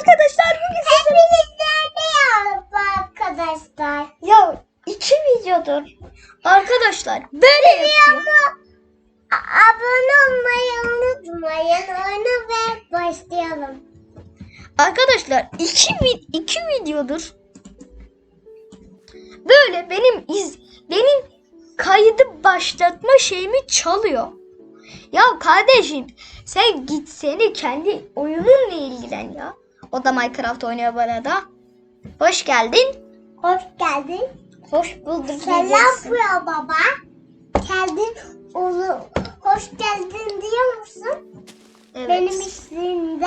arkadaşlar bugün ne arkadaşlar? Ya iki videodur. Arkadaşlar böyle yapıyor. Abone olmayı unutmayın. Oyunu ve başlayalım. Arkadaşlar iki, iki videodur. Böyle benim iz benim kaydı başlatma şeyimi çalıyor. Ya kardeşim sen git seni kendi oyununla ilgilen ya. O da Minecraft oynuyor bu arada. Hoş geldin. Hoş geldin. Hoş bulduk. Selam diyeceksin. Pro Baba. Geldin oğlum. Hoş geldin diyor musun? Evet. Benim ismim de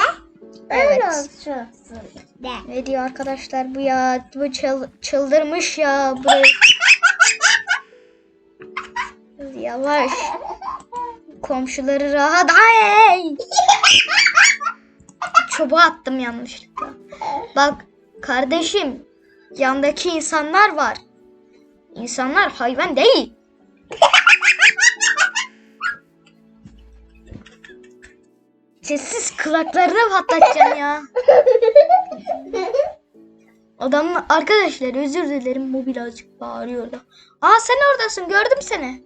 Evet. öyle olsun. De. Ne diyor arkadaşlar bu ya? Bu çıl- çıldırmış ya. Burayı... Yavaş. Komşuları rahat. Ay! Çubuğa attım yanlışlıkla. Bak kardeşim yandaki insanlar var. İnsanlar hayvan değil. Sessiz kulaklarına patlatacaksın ya. Adam arkadaşlar özür dilerim bu birazcık bağırıyor da. Aa sen oradasın gördüm seni.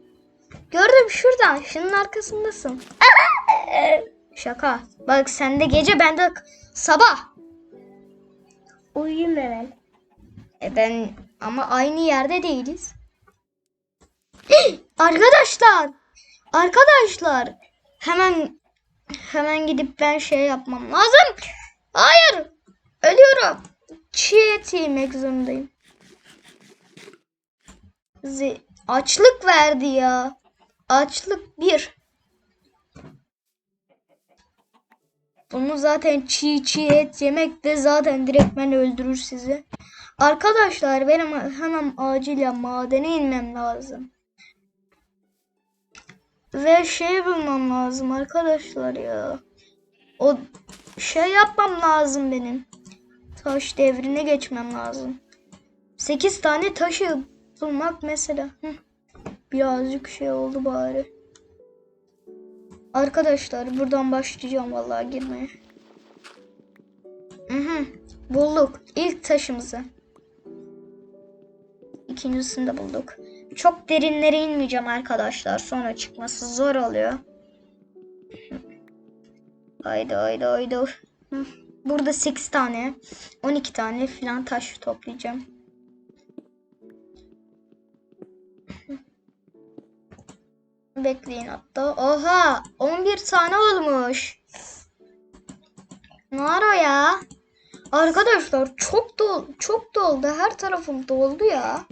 Gördüm şuradan şunun arkasındasın. Şaka. Bak sende gece bende sabah. Uyuyayım hemen. E ben ama aynı yerde değiliz. arkadaşlar. Arkadaşlar. Hemen hemen gidip ben şey yapmam lazım. Hayır. Ölüyorum. Çiğ et yemek zorundayım. Zi- açlık verdi ya. Açlık bir. Bunu zaten çiğ çiğ et yemek de zaten direktmen öldürür sizi. Arkadaşlar benim hemen acilen madene inmem lazım. Ve şey bulmam lazım arkadaşlar ya. O şey yapmam lazım benim. Taş devrine geçmem lazım. 8 tane taşı bulmak mesela. Birazcık şey oldu bari. Arkadaşlar buradan başlayacağım vallahi girmeye. Hı hı. Bulduk ilk taşımızı. İkincisini de bulduk. Çok derinlere inmeyeceğim arkadaşlar. Sonra çıkması zor oluyor. Haydi haydi haydi. Burada 8 tane, 12 tane filan taş toplayacağım. Bekleyin hatta. Oha! 11 tane olmuş. Ne var o ya? Arkadaşlar çok dol çok doldu. Her tarafım doldu ya.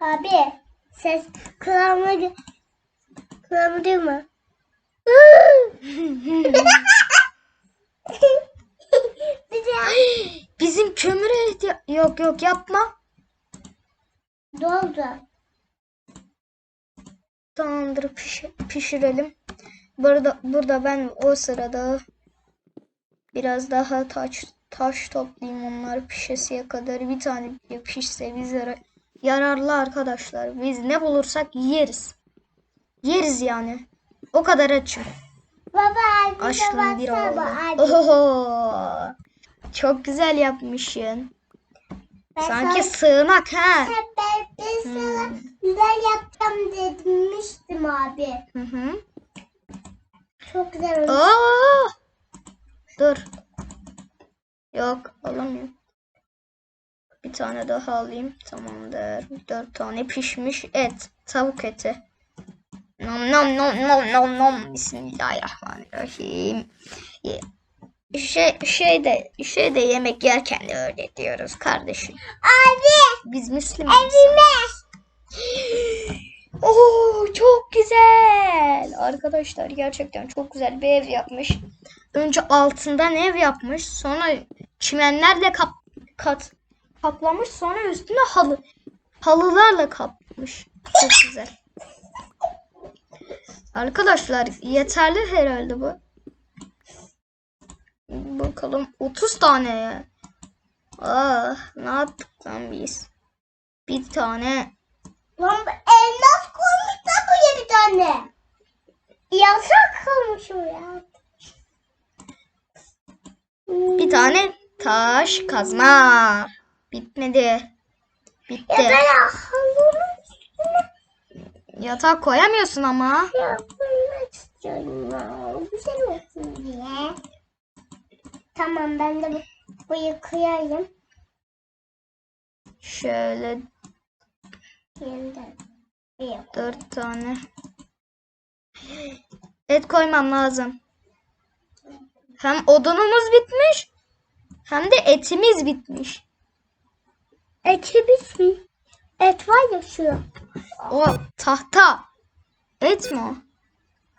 Abi ses kulağıma kulağıma değil mi? Bir de Bizim kömüre ihtiya- yok yok yapma. doldu. Tamamdır piş- pişirelim. Burada burada ben o sırada biraz daha taş taş toplayayım onlar pişesiye kadar bir tane bile pişse bize yararlı arkadaşlar. Biz ne bulursak yeriz. Yeriz yani. O kadar açım. Baba Açlığım bir. Abi. Oho. Çok güzel yapmışsın. Sanki sığınak ha. Ben, ben sana Hmm. güzel yapacağım demiştim abi. Hı hı. Çok güzel olmuş. Aa! Dur. Yok alamıyorum. Bir tane daha alayım. Tamamdır. Dört tane pişmiş et. Tavuk eti. Nom nom nom nom nom nom. Bismillahirrahmanirrahim. Ye- Şey, şey de şey de yemek yerken de öyle diyoruz kardeşim. Abi Biz Müslümanız. evime. Oo çok güzel. Arkadaşlar gerçekten çok güzel bir ev yapmış. Önce altından ev yapmış. Sonra çimenlerle kap kat kaplamış. Sonra üstüne halı halılarla kapmış. Çok güzel. Arkadaşlar yeterli herhalde bu. Bakalım 30 tane ya. Ah ne yaptık lan biz? Bir tane Lan elmas koymuş da buraya bir tane. Yasak kalmış ya. bir tane taş kazma. Bitmedi. Bitti. Ya ben halının üstüne Yatağa koyamıyorsun ama. yapmak istiyorum. ya. Güzel olsun diye. Tamam ben de kıyayım. Şöyle Yeniden. Koy. dört tane. Et koymam lazım. Hem odunumuz bitmiş hem de etimiz bitmiş. Etimiz mi? Et var ya şu. O tahta. Et mi o?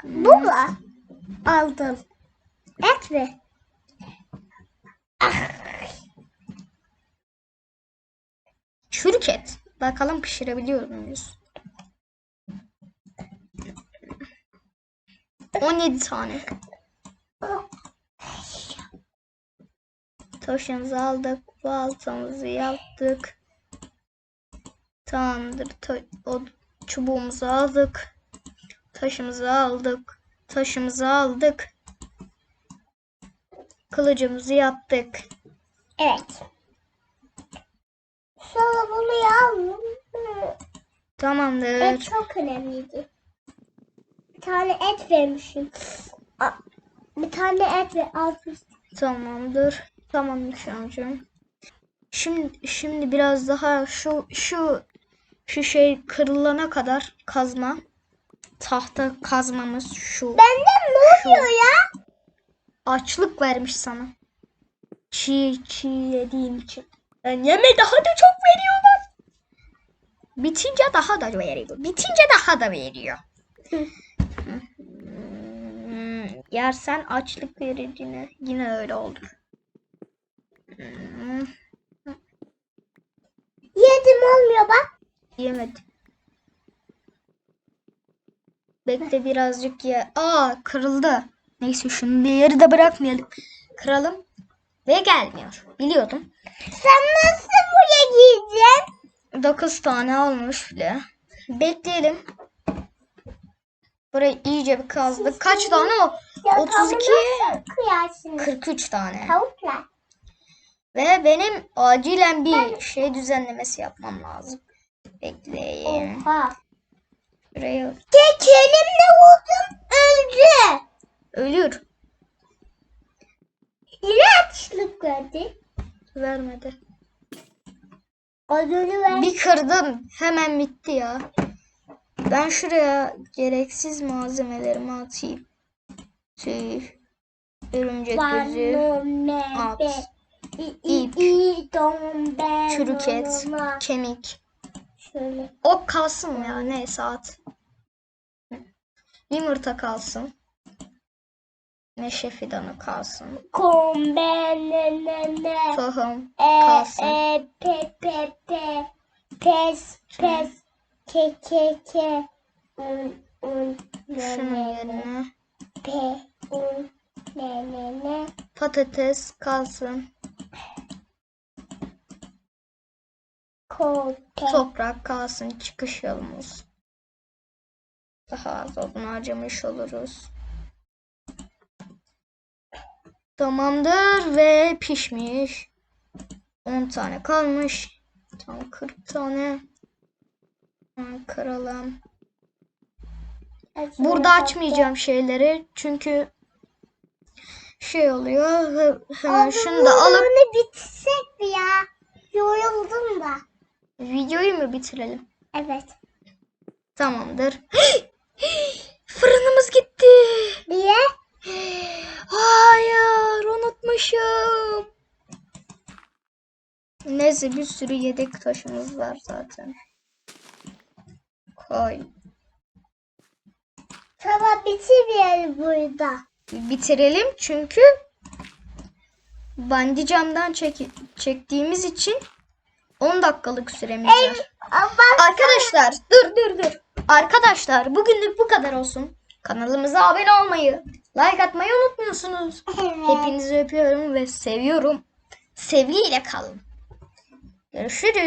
Bu mu? Aldım. Et mi? Et. Bakalım pişirebiliyor muyuz? 17 tane. Taşımızı aldık. Baltamızı yaptık. Tamamdır. Ta- o çubuğumuzu aldık. Taşımızı aldık. Taşımızı aldık. Kılıcımızı yaptık. Evet. Sonra bunu yalım. Tamamdır. Et çok önemliydi. Bir tane et vermişim. A- Bir tane et ve alt üst. Tamamdır. Tamam nişancığım. Şimdi şimdi biraz daha şu şu şu şey kırılana kadar kazma. Tahta kazmamız şu. Benden ne oluyor ya? Açlık vermiş sana. Çiğ çiğ yediğin için. Yeme daha da çok veriyorlar. Bitince daha da veriyor. Bitince daha da veriyor. Hmm, Yersen açlık verir yine. Yine öyle olur. Hmm, Yedim olmuyor bak. Yemedim. Bekle birazcık ye. Aa kırıldı. Neyse şunu bir yeri de bırakmayalım. Kıralım. Ve gelmiyor. Biliyordum. Sen nasıl buraya gireceksin? 9 tane olmuş bile. Bekleyelim. Burayı iyice bir kazdık. Kaç tane o? Ya 32. tavuğu nasıl kıyarsın? 43 tane. Ve benim acilen bir şey düzenlemesi yapmam lazım. Bekleyin. Oha. Buraya Tek elimle vurdum öldü. ölür. Yine açlık verdi. Vermedi. Ödülü ver. Bir kırdım. Hemen bitti ya. Ben şuraya gereksiz malzemelerimi atayım. Tüy. Örümcek gözü. at, ip, çürük et, kemik. Şöyle. Ok kalsın ya neyse at. Yumurta kalsın. Neşe fidanı kalsın. Kombe ne ne ne. Tohum E kalsın. e pe pe pe. Pes pes. Ke ke ke. Un un ne Şunun ne ne. yerine Pe un ne ne ne. patates kalsın. Ko pe. Toprak kalsın çıkış yolumuz. Daha az odun harcamış oluruz. Tamamdır ve pişmiş. 10 tane kalmış. Tam 40 tane. Hemen Kıralım. Burada açmayacağım şeyleri çünkü şey oluyor. He- Hemen şunu da alıp Onu bitsek mi ya? Yoruldum da. videoyu mu bitirelim? Evet. Tamamdır. Fırınımız gitti. Niye? Neyse bir sürü yedek taşımız var zaten. Koy. Tamam bitirmeyelim burada. Bitirelim çünkü bandicamdan çek çektiğimiz için 10 dakikalık süremiz var. Ama Arkadaşlar dur dur dur. Arkadaşlar bugünlük bu kadar olsun. Kanalımıza abone olmayı, like atmayı unutmuyorsunuz. Hepinizi öpüyorum ve seviyorum. Sevgiyle kalın. 是的。